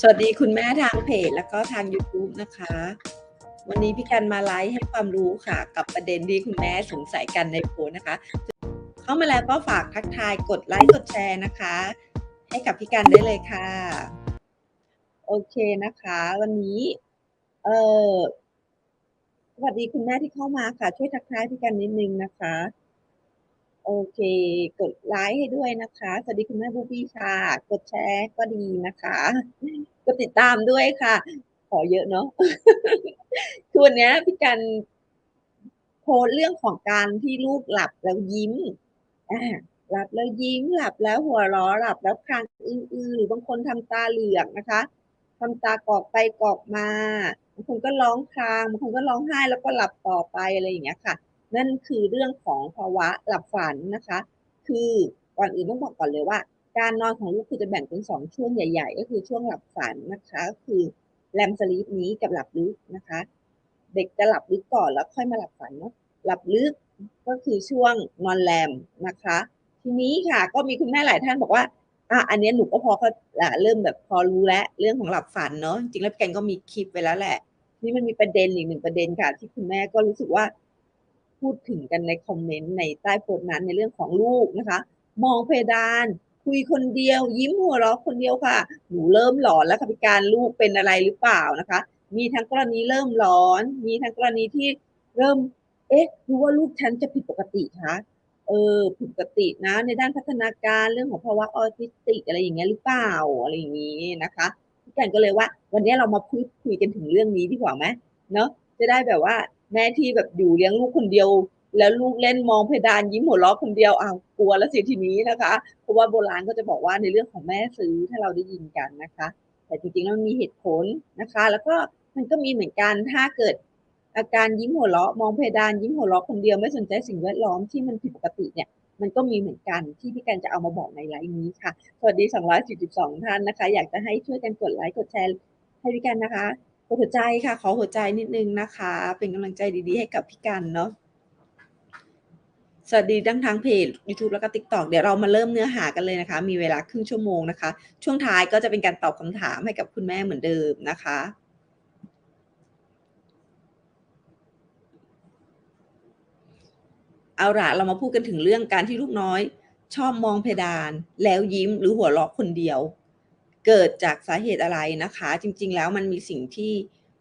สวัสดีคุณแม่ทางเพจแล้วก็ทาง YouTube นะคะ วันนี้พี่กันมาไลฟ์ให้ความรู้ค่ะ กับประเด็นที่คุณแม่สงสัยกันในโพสนะคะ เข้ามาแล้วก็ฝากทักทายกดไลค์กดแชร์นะคะ ให้กับพี่กันได้เลยค่ะ โอเคนะคะ วันนี้ เออสวัสดีคุณแม่ที่เข้ามาค่ะ ช่วยทักทายพี่กันนิดนึงนะคะ โอเค กดไลค์ให้ด้วยนะคะ สวัสดีคุณแม่บูบี้ค่ะ กดแชร์ก็ดีนะคะ กดติดตามด้วยค่ะ ขอเยอะเนาะคือวันนี้พี่กันโพสเรื่องของการที่ลูกหลับแล้วยิ้มอ่าหลับแล้วยิ้มหลับแล้วหัวเราะหลับแล้วคางอื้อๆหรือบางคนทำตาเหลือกนะคะทำตากอกไปกอกมาบางคนก็ร้องครางบางคนก็ร้องไห้แล้วก็หลับต่อไปอะไรอย่างเงี้ยค่ะ นั่นคือเรื่องของภาวะหลับฝันนะคะ คือก่อนอื่นต้องบอกก่อนเลยว่า การนอนของลูกคือจะแบ่งเป็นสองช่วงใหญ่ ๆ ก็คือช่วงหลับฝันนะคะก็คือแรมสลีปนี้กับหลับลึกนะคะ เด็กจะหลับลึกก่อนแล้วค่อยมาหลับฝันเนาะหลับลึกก็คือช่วงนอนแรมนะคะ ทีนี้ค่ะก็มีคุณแม่หลายท่านบอกว่าอะอันนี้หนูก็พอเขาเริ่มแบบพอรู้แล้วเรื่องของหลับฝันเนาะจริงแล้วแกนก็มีคลิปไว้แล้วแหละ นี่มันมีประเด็นอีกหนึ่งประเด็นค่ะ ที่คุณแม่ก็รู้สึกว่า พูดถึงกันในคอมเมนต์ในใต้โพสต์นั้นในเรื่องของลูกนะคะ มองเพดาน คุยคนเดียว ยิ้มหัวเราะคนเดียวค่ะ หนูเริ่มหลอนแล้วค่ะพิการลูกเป็นอะไรหรือเปล่านะคะ มีทั้งกรณีเริ่มหลอน มีทั้งกรณีที่เริ่ม เอ๊ะรู้ว่าลูกฉันจะผิดปกติคะเออผิดปกตินะ ในด้านพัฒนาการเรื่องของภาวะออทิสติกอะไรอย่างเงี้ยหรือเปล่าอะไรอย่างนี้นะคะพี่กันก็เลยว่า วันนี้เรามาพูดคุยกันถึงเรื่องนี้ดีกว่าไหมเนาะจะได้แบบว่า แม่ที่แบบอยู่เลี้ยงลูกคนเดียว แล้วลูกเล่นมองเพดานยิ้มหัวเราะคนเดียวอ้าวกลัวแล้วสิทีนี้นะคะ เพราะว่าโบราณก็จะบอกว่าในเรื่องของแม่ซื้อถ้าเราได้ยินกันนะคะ แต่จริงๆแล้วมันมีเหตุผลนะคะ แล้วก็มันก็มีเหมือนกันถ้าเกิดอาการยิ้มหัวเราะมองเพดานยิ้มหัวเราะคนเดียวไม่สนใจสิ่งแวดล้อมที่มันผิดปกติเนี่ยมันก็มีเหมือนกันที่พี่กันจะเอามาบอกในไลฟ์นี้ค่ะ สวัสดี 242 ท่านนะคะ อยากจะให้ช่วยกันกดไลค์ กดแชร์ให้พี่กันนะคะ หัวใจค่ะ ขอหัวใจนิดนึงนะคะ เป็นกำลังใจดีๆ ให้กับพี่กันเนาะสวัสดีทั้งทางเพจ YouTube แล้วก็ TikTok เดี๋ยวเรามาเริ่มเนื้อหากันเลยนะคะ มีเวลาครึ่งชั่วโมงนะคะ ช่วงท้ายก็จะเป็นการตอบคำถามให้กับคุณแม่เหมือนเดิมนะคะเอาละเรามาพูดกันถึงเรื่องการที่ลูกน้อย ชอบมองเพดาน แล้วยิ้มหรือหัวเราะคนเดียว เกิดจากสาเหตุอะไรนะคะ จริง ๆ แล้วมันมีสิ่งที่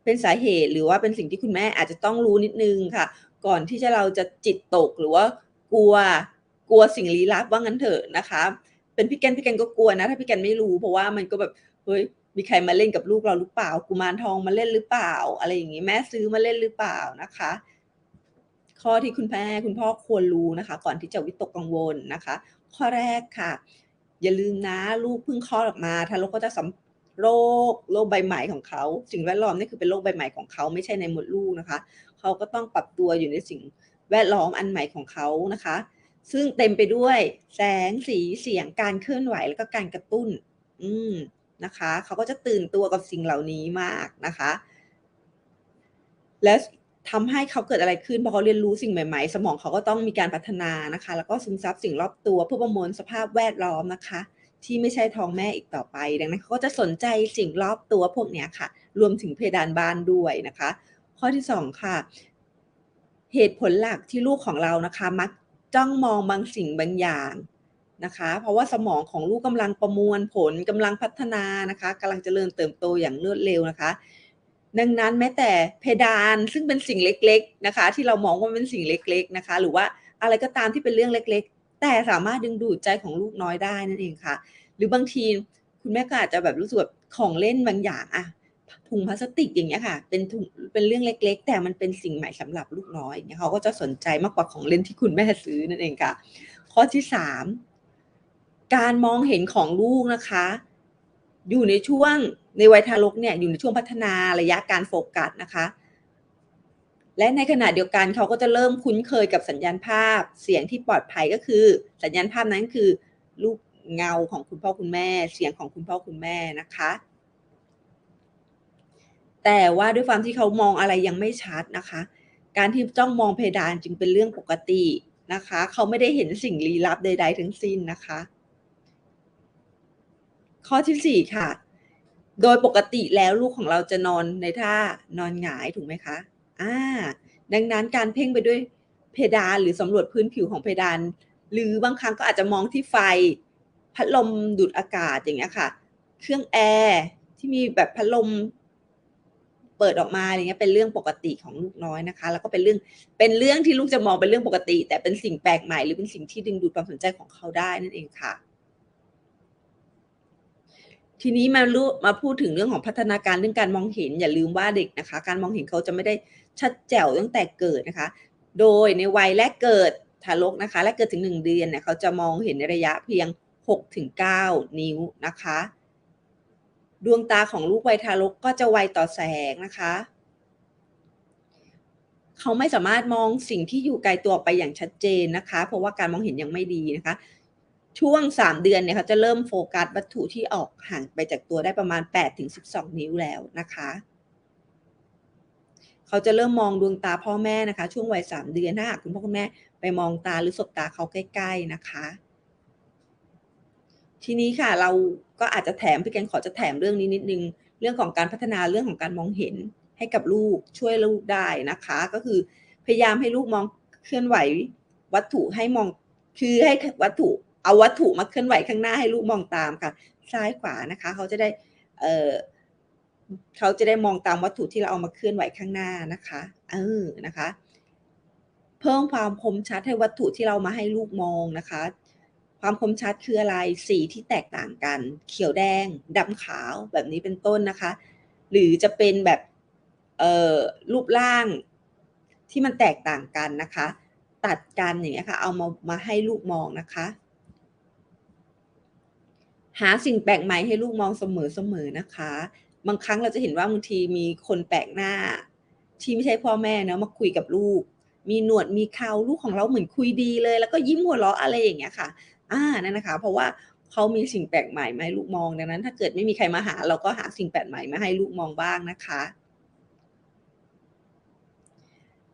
เป็นสาเหตุ หรือว่าเป็นสิ่งที่คุณแม่อาจจะต้องรู้นิดนึงค่ะ ก่อนที่จะเราจะจิตตกหรือว่ากลัวกลัวสิ่งลี้ลับว่างั้นเถอะนะคะ เป็นพี่แกนพี่แกนก็กลัวนะ ถ้าพี่แกนไม่รู้เพราะว่ามันก็แบบเฮ้ยมีใครมาเล่นกับลูกเราหรือเปล่ากุมารทองมาเล่นหรือเปล่า อะไรอย่างนี้แม่ซื้อมาเล่นหรือเปล่านะคะ ข้อที่คุณแม่คุณพ่อควรรู้นะคะ ก่อนที่จะวิตกกังวลนะคะ ข้อแรกค่ะ อย่าลืมนะลูกเพิ่งคลอดออกมาทารกก็จะสัมโรคโรคใบใหม่ของเขาสิ่งแวดล้อมนี่คือเป็นโรคใบใหม่ของเขาไม่ใช่ในมดลูกนะคะ เขาก็ต้องปรับตัวอยู่ในสิ่งแวดล้อมอันใหม่ของเขานะคะ ซึ่งเต็มไปด้วยแสงสีเสียงการเคลื่อนไหวแล้วก็การกระตุ้น อืมนะคะ เขาก็จะตื่นตัวกับสิ่งเหล่านี้มากนะคะ และ ทำให้เขาเกิดอะไรขึ้นพอเขาเรียนรู้สิ่งใหม่ ๆ สมองเขาก็ต้องมีการพัฒนานะคะ แล้วก็ซึมซับสิ่งรอบตัวเพื่อประมวลสภาพแวดล้อมนะคะ ที่ไม่ใช่ท้องแม่อีกต่อไป ดังนั้นเขาก็จะสนใจสิ่งรอบตัวพวกนี้ค่ะ รวมถึงเพดานบ้านด้วยนะคะ ข้อที่สองค่ะ เหตุผลหลักที่ลูกของเรานะคะ มักจ้องมองบางสิ่งบางอย่างนะคะ เพราะว่าสมองของลูกกำลังประมวลผลกำลังพัฒนานะคะกำลังจเจริญเติบโตอย่างรวดเร็วนะคะ ดังนั้นแม้แต่เพดานซึ่งเป็นสิ่งเล็กๆนะคะ ที่เรามองว่าเป็นสิ่งเล็กๆนะคะ หรือว่าอะไรก็ตามที่เป็นเรื่องเล็ก ๆ แต่สามารถดึงดูดใจของลูกน้อยได้นั่นเองค่ะ หรือบางทีคุณแม่ก็อาจจะแบบรู้สึกแบบของเล่นบางอย่างอะถุงพลาสติกอย่างเงี้ยค่ะ เป็นถุงเป็นเรื่องเล็ก ๆ แต่มันเป็นสิ่งใหม่สำหรับลูกน้อยเนี่ยเขาก็จะสนใจมากกว่าของเล่นที่คุณแม่ซื้อนั่นเองค่ะ ข้อที่สามการมองเห็นของลูกนะคะ อยู่ในช่วง ในวัยทารกเนี่ยอยู่ในช่วงพัฒนาระยะการโฟกัสนะคะ และในขณะเดียวกันเขาก็จะเริ่มคุ้นเคยกับสัญญาณภาพ เสียงที่ปลอดภัยก็คือ สัญญาณภาพนั้นคือลูกเงาของคุณพ่อคุณแม่ เสียงของคุณพ่อคุณแม่นะคะ แต่ว่าด้วยความที่เขามองอะไรยังไม่ชัดนะคะ การที่จ้องมองเพดานจึงเป็นเรื่องปกตินะคะ เขาไม่ได้เห็นสิ่งลี้ลับใด ๆ ทั้งสิ้นนะคะ ข้อที่สี่ค่ะ โดยปกติแล้วลูกของเราจะนอนในท่านอนหงายถูกไหมคะ อ่า ดังนั้นการเพ่งไปด้วยเพดานหรือสำรวจพื้นผิวของเพดาน หรือบางครั้งก็อาจจะมองที่ไฟ พัดลมดูดอากาศอย่างเงี้ยค่ะ เครื่องแอร์ที่มีแบบพัดลมเปิดออกมาอย่างเงี้ยเป็นเรื่องปกติของลูกน้อยนะคะ แล้วก็เป็นเรื่องเป็นเรื่องที่ลูกจะมองเป็นเรื่องปกติ แต่เป็นสิ่งแปลกใหม่หรือเป็นสิ่งที่ดึงดูดความสนใจของเขาได้นั่นเองค่ะ ทีนี้มาลูมาพูดถึงเรื่องของพัฒนาการเรื่องการมองเห็นอย่าลืมว่าเด็กนะคะ การมองเห็นเขาจะไม่ได้ชัดแจ๋วตั้งแต่เกิดนะคะ โดยในวัยแรกเกิดทารกนะคะแรกเกิดถึงหนึ่งเดือนเนี่ยเขาจะมองเห็นในระยะเพียง6ถึง9นิ้วนะคะ ดวงตาของลูกวัยทารกก็จะไวต่อแสงนะคะเขาไม่สามารถมองสิ่งที่อยู่ไกลตัวไปอย่างชัดเจนนะคะ เพราะว่าการมองเห็นยังไม่ดีนะคะ ช่วง 3 เดือนเนี่ยเขาจะเริ่มโฟกัสวัตถุที่ออกห่างไปจากตัวได้ประมาณ8ถึง12 นิ้วแล้วนะคะเขาจะเริ่มมองดวงตาพ่อแม่นะคะ ช่วงวัย3เดือนถ้าหากคุณพ่อคุณแม่ไปมองตาหรือสบตาเขาใกล้ ๆนะคะ ทีนี้ค่ะเราก็อาจจะแถมพี่แกงขอจะแถมเรื่องนี้นิดนึง เรื่องของการพัฒนาเรื่องของการมองเห็นให้กับลูกช่วยลูกได้นะคะ ก็คือพยายามให้ลูกมองเคลื่อนไหววัตถุให้มองคือให้วัตถุ เอาวัตถุมาเคลื่อนไหวข้างหน้าให้ลูกมองตามค่ะ ซ้ายขวานะคะ เขาจะได้เออเขาจะได้มองตามวัตถุที่เราเอามาเคลื่อนไหวข้างหน้านะคะเออนะคะ เพิ่มความคมชัดให้วัตถุที่เรามาให้ลูกมองนะคะ ความคมชัดคืออะไรสีที่แตกต่างกัน เขียวแดงดำขาวแบบนี้เป็นต้นนะคะ หรือจะเป็นแบบเอ่อรูปร่างที่มันแตกต่างกันนะคะ ตัดกันอย่างเงี้ยค่ะ เอามามาให้ลูกมองนะคะ หาสิ่งแปลกใหม่ให้ลูกมองเสมอๆนะคะ บางครั้งเราจะเห็นว่าบางทีมีคนแปลกหน้า ที่ไม่ใช่พ่อแม่เนะมาคุยกับลูก มีหนวดมีเขาลูกของเราเหมือนคุยดีเลย แล้วก็ยิ้มหัวเราะอะไรอย่างเงี้ยค่ะอ่านั่นนะคะ เพราะว่าเขามีสิ่งแปลกใหม่มาให้ลูกมองดังนั้น ถ้าเกิดไม่มีใครมาหา เราก็หาสิ่งแปลกใหม่มาให้ลูกมองบ้างนะคะ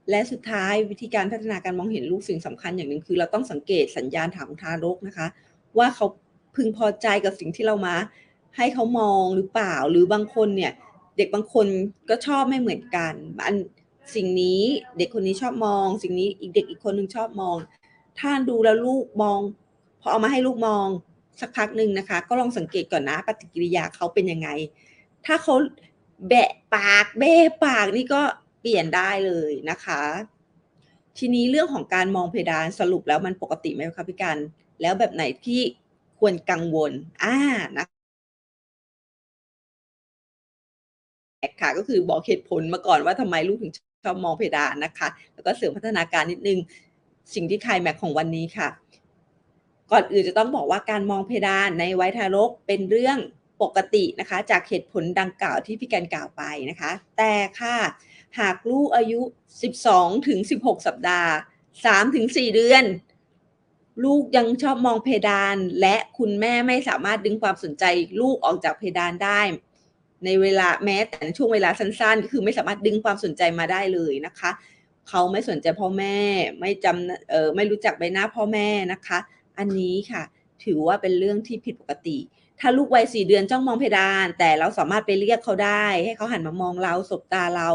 และสุดท้ายวิธีการพัฒนาการมองเห็นลูกสิ่งสำคัญอย่างหนึ่งคือ เราต้องสังเกตสัญญาณถามทารกนะคะ ว่าเขา พึงพอใจกับสิ่งที่เรามา ให้เขามองหรือเปล่า หรือบางคนเนี่ย เด็กบางคนก็ชอบไม่เหมือนกันอันสิ่งนี้เด็กคนนี้ชอบมอง สิ่งนี้อีกเด็กอีกคนหนึ่งชอบมอง ถ้าดูแล้วลูกมองพอเอามาให้ลูกมองสักพักหนึ่งนะคะ ก็ลองสังเกตก่อนนะปฏิกิริยาเขาเป็นยังไง ถ้าเขาแบะปากเบ้ปากนี่ก็เปลี่ยนได้เลยนะคะ ทีนี้เรื่องของการมองเพดานสรุปแล้วมันปกติไหมคะพี่กันแล้วแบบไหนที่ ควรกังวลอ่านะค่ะก็คือบอกเหตุผลมาก่อนว่าทำไมลูกถึงชอบมองเพดานนะคะ แล้วก็เสริมพัฒนาการนิดนึง สิ่งที่คลายแม็กของวันนี้ค่ะ ก่อนอื่นจะต้องบอกว่าการมองเพดานในวัยทารกเป็นเรื่องปกตินะคะ จากเหตุผลดังกล่าวที่พี่แกนกล่าวไปนะคะ แต่ค่ะหากลูกอายุ 12ถึง16 สัปดาห์ 3 ถึง 4 เดือน ลูกยังชอบมองเพดาน และคุณแม่ไม่สามารถดึงความสนใจ ลูกออกจากเพดานได้ ในเวลาแม้แต่ช่วงเวลาสั้นๆ คือไม่สามารถดึงความสนใจมาได้เลยนะคะ เขาไม่สนใจพ่อแม่ไม่จำเออไม่รู้จักใบหน้าพ่อแม่นะคะ อันนี้ค่ะ ถือว่าเป็นเรื่องที่ผิดปกติ ถ้าลูกวัยสี่เดือนจ้องมองเพดาน แต่เราสามารถไปเรียกเขาได้ ให้เขาหันมามองเราสบตาเรา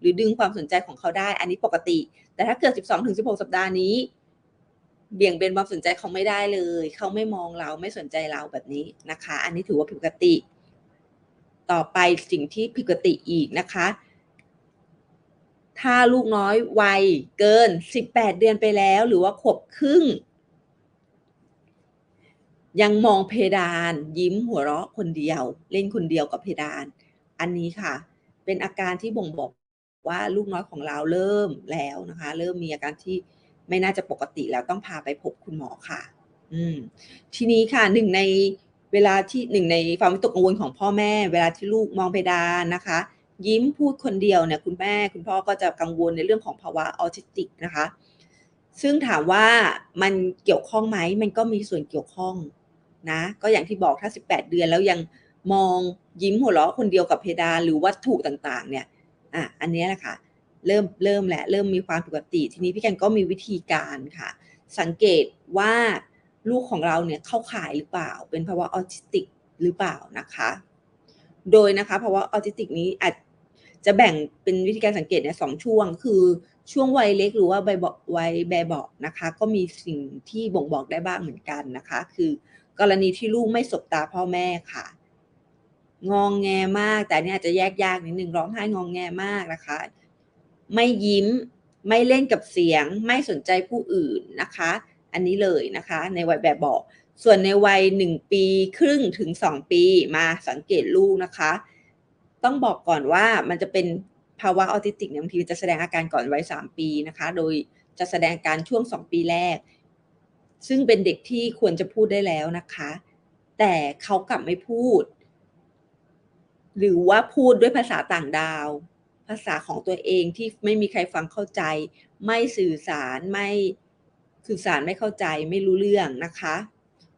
หรือดึงความสนใจของเขาได้ อันนี้ปกติ แต่ถ้าเกิด 12ถึง16 สัปดาห์นี้ เบี่ยงเบนความสนใจเขาไม่ได้เลย เขาไม่มองเราไม่สนใจเราแบบนี้นะคะ อันนี้ถือว่าผิดปกติ ต่อไปสิ่งที่ผิดปกติอีกนะคะ ถ้าลูกน้อยวัยเกิน 18 เดือนไปแล้ว หรือว่าขวบครึ่ง ยังมองเพดาน ยิ้มหัวเราะคนเดียว เล่นคนเดียวกับเพดาน อันนี้ค่ะ เป็นอาการที่บ่งบอกว่าลูกน้อยของเราเริ่มแล้วนะคะ เริ่มมีอาการที่ ไม่น่าจะปกติแล้วต้องพาไปพบคุณหมอค่ะ อืม ทีนี้ค่ะหนึ่งในเวลาที่หนึ่งในความวิตกกังวลของพ่อแม่ เวลาที่ลูกมองเพดานนะคะ ยิ้มพูดคนเดียวเนี่ยคุณแม่คุณพ่อก็จะกังวลในเรื่องของภาวะออทิสติกนะคะ ซึ่งถามว่ามันเกี่ยวข้องไหมมันก็มีส่วนเกี่ยวข้องนะก็อย่างที่บอกถ้า 18 เดือนแล้วยังมองยิ้มหัวเราะคนเดียวกับเพดานหรือวัตถุต่างๆ เนี่ยอะอันนี้แหละค่ะ เริ่มเริ่มแหละเริ่มมีความผิดปกติ ทีนี้พี่แกนก็มีวิธีการค่ะ สังเกตว่าลูกของเราเนี่ยเข้าข่ายหรือเปล่า เป็นภาวะออทิสติกหรือเปล่านะคะ โดยนะคะภาวะออทิสติกนี้อาจจะแบ่งเป็นวิธีการสังเกตเนี่ยสองช่วง คือช่วงวัยเล็กหรือว่าใบเบาวัยแบบเบาะนะคะ ก็มีสิ่งที่บ่งบอกได้บ้างเหมือนกันนะคะ คือกรณีที่ลูกไม่สบตาพ่อแม่ค่ะ งองแงมาก แต่อันนี่อาจจะแยกยากนิดนึงร้องไห้งองแงมากนะคะ ไม่ยิ้ม ไม่เล่นกับเสียง ไม่สนใจผู้อื่นนะคะ อันนี้เลยนะคะ ในวัยแบบบาะส่วนในวัยหนึ่งปีครึ่งถึงสองปีมาสังเกตลูกนะคะ ต้องบอกก่อนว่ามันจะเป็นภาวะออทิสติกบางทีจะแสดงอาการก่อนวัยสามปีนะคะ โดยจะแสดงการช่วงสองปีแรก ซึ่งเป็นเด็กที่ควรจะพูดได้แล้วนะคะ แต่เขากลับไม่พูด หรือว่าพูดด้วยภาษาต่างดาว ภาษาของตัวเองที่ไม่มีใครฟังเข้าใจ ไม่สื่อสารไม่สื่อสารไม่เข้าใจไม่รู้เรื่องนะคะ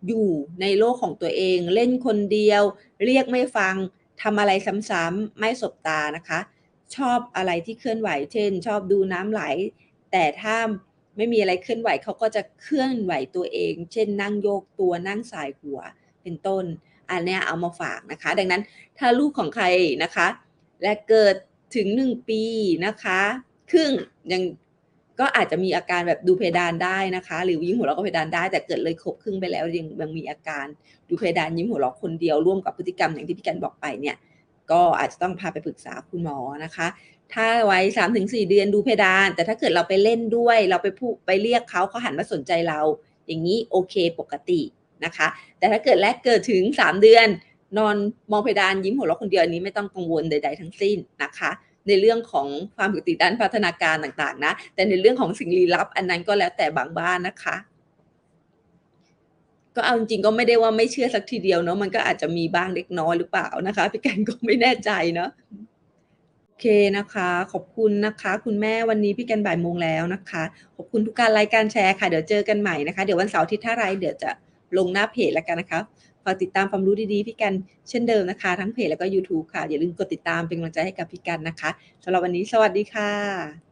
อยู่ในโลกของตัวเองเล่นคนเดียว เรียกไม่ฟังทำอะไรซ้ำๆไม่สบตานะคะ ชอบอะไรที่เคลื่อนไหว เช่น ชอบดูน้ำไหล แต่ถ้าไม่มีอะไรเคลื่อนไหวเขาก็จะเคลื่อนไหวตัวเอง เช่น นั่งโยกตัวนั่งสายหัวเป็นต้น อันนี้เอามาฝากนะคะ ดังนั้นถ้าลูกของใครนะคะ และเกิด ถึงหนึ่งปีนะคะครึ่งยังก็อาจจะมีอาการแบบดูเพดานได้นะคะ หรือยิ้มหัวเราะก็เพดานได้ แต่เกิดเลยครบครึ่งไปแล้วยังยังมีอาการดูเพดานยิ้มหัวเราะคนเดียวร่วมกับพฤติกรรมอย่างที่พี่กันบอกไปเนี่ยก็อาจจะต้องพาไปปรึกษาคุณหมอนะคะ ถ้าไว้สามถึงสี่เดือนดูเพดาน แต่ถ้าเกิดเราไปเล่นด้วย เราไปพูไปเรียกเขาเขาหันมาสนใจเรา อย่างนี้โอเคปกตินะคะ แต่ถ้าเกิดแรกเกิดถึงสามเดือน นอนมองเพดานยิ้มหัวเราะคนเดียวอันนี้ไม่ต้องกังวลใด ๆ ทั้งสิ้นนะคะ ในเรื่องของความผิดติด้านพัฒนาการต่างๆนะ แต่ในเรื่องของสิ่งลี้ลับ อันนั้นก็แล้วแต่บางบ้านนะคะ ก็เอาจริงก็ไม่ได้ว่าไม่เชื่อสักทีเดียวเนาะมันก็อาจจะมีบ้างเล็กน้อยหรือเปล่านะคะพี่แกนก็ไม่แน่ใจเนาะโอเคนะคะ ขอบคุณนะคะ คุณแม่วันนี้พี่กันบ่ายโมงแล้วนะคะ ขอบคุณทุกการไลค์การแชร์ค่ะ เดี๋ยวเจอกันใหม่นะคะ เดี๋ยววันเสาร์ที่ถ้าไรเดี๋ยวจะลงหน้าเพจแล้วกันนะคะ ฝากติดตามความรู้ดีๆ พี่กันเช่นเดิมนะคะ ทั้งเพจแล้วก็ YouTube ค่ะ อย่าลืมกดติดตามเป็นกำลังใจให้กับพี่กันนะคะสำหรับวันนี้สวัสดีค่ะ